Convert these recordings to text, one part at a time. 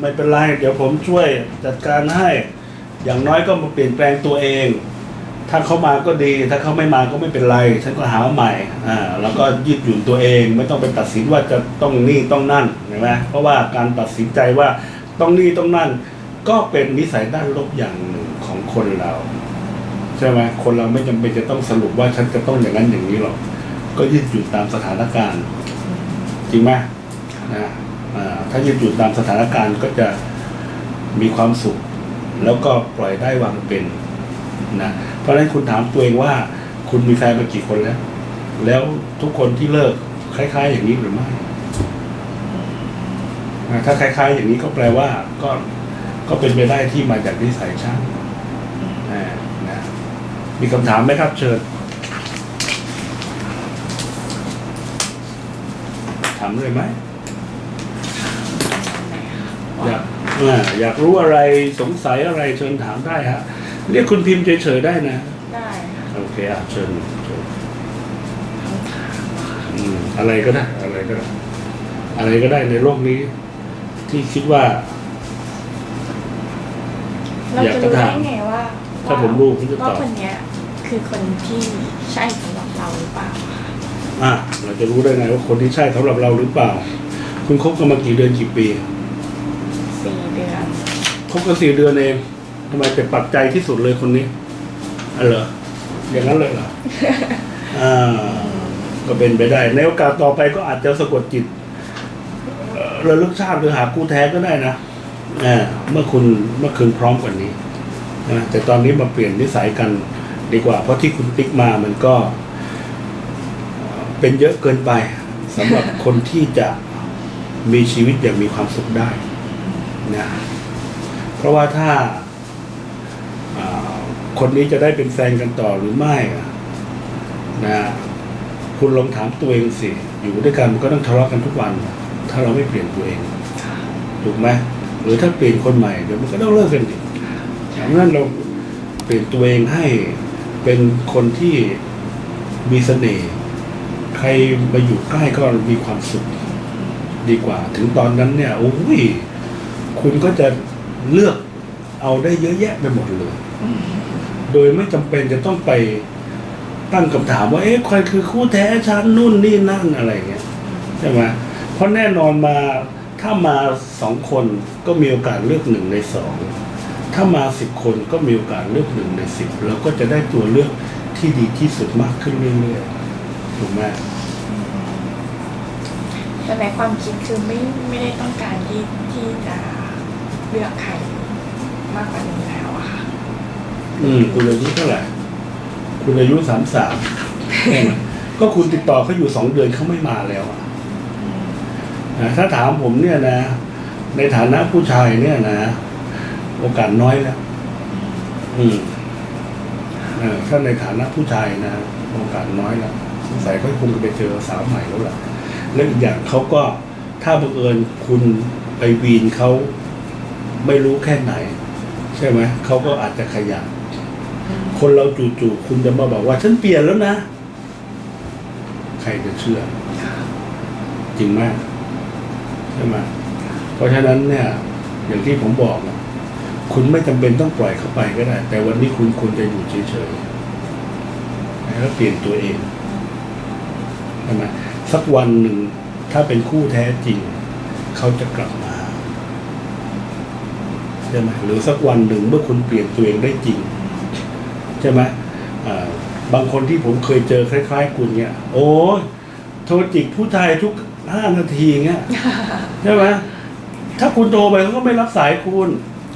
ไม่เป็นไร เดี๋ยวผมช่วยจัดการให้ อย่างน้อยก็มาเปลี่ยนแปลงตัวเอง ถ้าเขามาก็ดี ถ้าเขาไม่มาก็ไม่เป็นไร ฉันก็หาใหม่ อ่า แล้วก็ยืดหยุ่นตัวเอง ไม่ต้องไปตัดสินว่าจะต้องนี่ต้องนั่นเห็นไหมเพราะว่าการตัดสินใจว่าต้องนี่ต้องนั่น ก็เป็นนิสัยด้านลบอย่างหนึ่งของคนเรา ใช่ไหมคนเราไม่จำเป็นจะต้องสรุปว่าฉันจะต้องอย่างนั้นอย่างนี้หรอก ก็ยืดหยุ่นตามสถานการณ์ จริงไหมนะ ถ้ายืดหยุ่นตามสถานการณ์ก็จะมีความสุข แล้วก็ปล่อยได้วางเป็นนะเพราะฉะนั้นคุณถามตัวเองว่า คุณมีแฟนมากี่คนแล้ว แล้วทุกคนที่เลิกคล้าย ๆ อย่างนี้หรือไม่ถ้าคล้าย ๆ อย่างนี้ก็แปลว่าก็ก็เป็นไปได้ที่มาจากนิสัยช่างนะมีคำถามไหมครับ เชิญ ถามเลยไหม อยากอ่าอยากรู้อะไรสงสัยอะไรเชิญถามได้ฮะเรียกคุณพิมพ์เฉยๆได้นะ ได้ค่ะโอเคอะเชิญเชิญอืมอะไรก็ได้ อะไรก็ได้ อะไรก็ได้ในโลกนี้ ที่คิดว่า เราอยากจะจะรู้ได้ถามไงว่าถ้าผมรู้ผมจะตอบว่าคนเนี้ย คือคนที่ใช่สำหรับเราหรือเปล่าคะอะเราจะรู้ได้ไงว่าคนที่ใช่สำหรับเราหรือเปล่า คุณคบกันมากี่เดือนกี่ปีสี่เดือน คบกันสี่เดือนเองทำไมเป็นปักใจที่สุดเลยคนนี้อ๋อเหรออย่างนั้นเลยเหรอ อ่า ก็เป็นไปได้ ในโอกาสต่อไปก็อาจจะสะกดจิตเอ่อระลึกชาติหรือหาคู่แท้ก็ได้นะอ่าเมื่อคุณเมื่อคืนพร้อมกว่านี้นะแต่ตอนนี้มาเปลี่ยนนิสัยกันดีกว่า เพราะที่คุณติ๊กมามันก็เอ่อเป็นเยอะเกินไปสำหรับคนที่จะมีชีวิตอย่างมีความสุขได้นะ เพราะว่าถ้าคนนี้จะได้เป็นแฟนกันต่อหรือไม่นะคุณลองถามตัวเองสิ อยู่ด้วยกันมันก็ต้องทะเลาะกันทุกวัน ถ้าเราไม่เปลี่ยนตัวเอง ถูกไหมหรือถ้าเปลี่ยนคนใหม่เดี๋ยวมันก็ต้องเลิกกันอีกดังนั้นเราเปลี่ยนตัวเองให้เป็นคนที่มีเสน่ห์ใครมาอยู่ใกล้ก็มีความสุขดีกว่า ถึงตอนนั้นเนี่ยโอ้ยคุณก็จะ เลือกเอาได้เยอะแยะไปหมดเลย โดยไม่จำเป็นจะต้องไปตั้งคำถามว่า เอ๊ะใครคือคู่แท้ฉันนู่นนี่นั่นอะไรเงี้ยใช่ไหมเพราะแน่นอนมาถ้ามาสองคนก็มีโอกาสเลือกหนึ่งในสองถ้ามาสิบคนก็มีโอกาสเลือกหนึ่งในสิบแล้วก็จะได้ตัวเลือกที่ดีที่สุดมากขึ้นเรื่อยๆถูกไหมแต่ในความคิดคือไม่ไม่ได้ต้องการที่ที่จะ เลือกใครมากกว่านี้แล้วอะค่ะ อืมคุณอายุเท่าไหร่คุณอายุสามสามก็คุณติดต่อเขาอยู่สองเดือนเขาไม่มาแล้วอะนะถ้าถามผมเนี่ยนะ ในฐานะผู้ชายเนี่ยนะ โอกาสน้อยแล้ว อืมเออถ้าในฐานะผู้ชายนะโอกาสน้อยแล้วสงสัยเขาคงจะไปเจอสาวใหม่แล้วล่ะแล้วอีกอย่างเขาก็ถ้าบังเอิญคุณไปวีนเขา ไม่รู้แค่ไหน ใช่ไหมเขาก็อาจจะขยันคนเราจู่ๆคุณจะมาบอกว่า ฉันเปลี่ยนแล้วนะ ใครจะเชื่อ จริงไหมใช่ไหมเพราะฉะนั้นเนี่ย อย่างที่ผมบอกนะคุณไม่จำเป็นต้องปล่อยเข้าไปก็ได้ แต่วันนี้คุณควรจะอยู่เฉยๆแล้วเปลี่ยนตัวเองใช่ไหมสักวันหนึ่งถ้าเป็นคู่แท้จริง เขาจะกลับมา ใช่ไหมหรือสักวันหนึ่งเมื่อคุณเปลี่ยนตัวเองได้จริง ใช่ไหมอ่าบางคนที่ผมเคยเจอคล้าย ๆ คุณเนี่ย โอ้ยโทรจิกผู้ชายทุกห้านาทีเงี้ยใช่ไหมถ้าคุณโทรไปเขาก็ไม่รับสายคุณ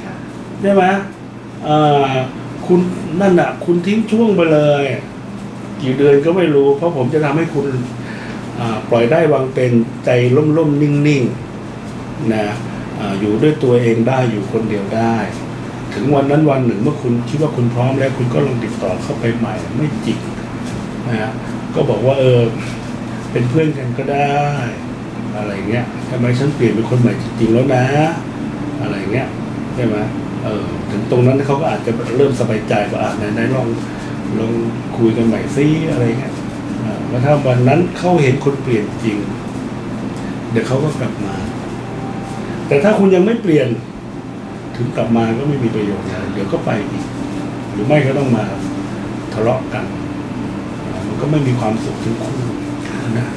ค่ะใช่ไหมอ่าคุณนั่นอะ คุณทิ้งช่วงไปเลย กี่เดือนก็ไม่รู้ เพราะผมจะทำให้คุณอ่าปล่อยได้วางเป็นใจล่มๆ นิ่งๆ นะ อยู่ด้วยตัวเองได้อยู่คนเดียวได้ ถึงวันนั้นวันหนึ่งเมื่อคุณคิดว่าคุณพร้อมแล้วคุณก็ลองติดต่อเข้าไปใหม่ไม่จิกนะฮะก็บอกว่าเออเป็นเพื่อนกันก็ได้ อะไรเงี้ยทำไมฉันเปลี่ยนเป็นคนใหม่จริงๆแล้วนะ อะไรเงี้ยใช่ไหมเออถึงตรงนั้นเขาก็อาจจะเริ่มสบายใจว่าอะไหนๆลองลองคุยกันใหม่ซิอะไรเงี้ยอ่าแล้วถ้าวันนั้นเขาเห็นคนเปลี่ยนจริง เดี๋ยวเขาก็กลับมา แต่ถ้าคุณยังไม่เปลี่ยน ถึงกลับมาก็ไม่มีประโยชน์แล้วเดี๋ยวก็ไปอีก หรือไม่ก็ต้องมาทะเลาะกัน มันก็ไม่มีความสุขทั้งคู่นะ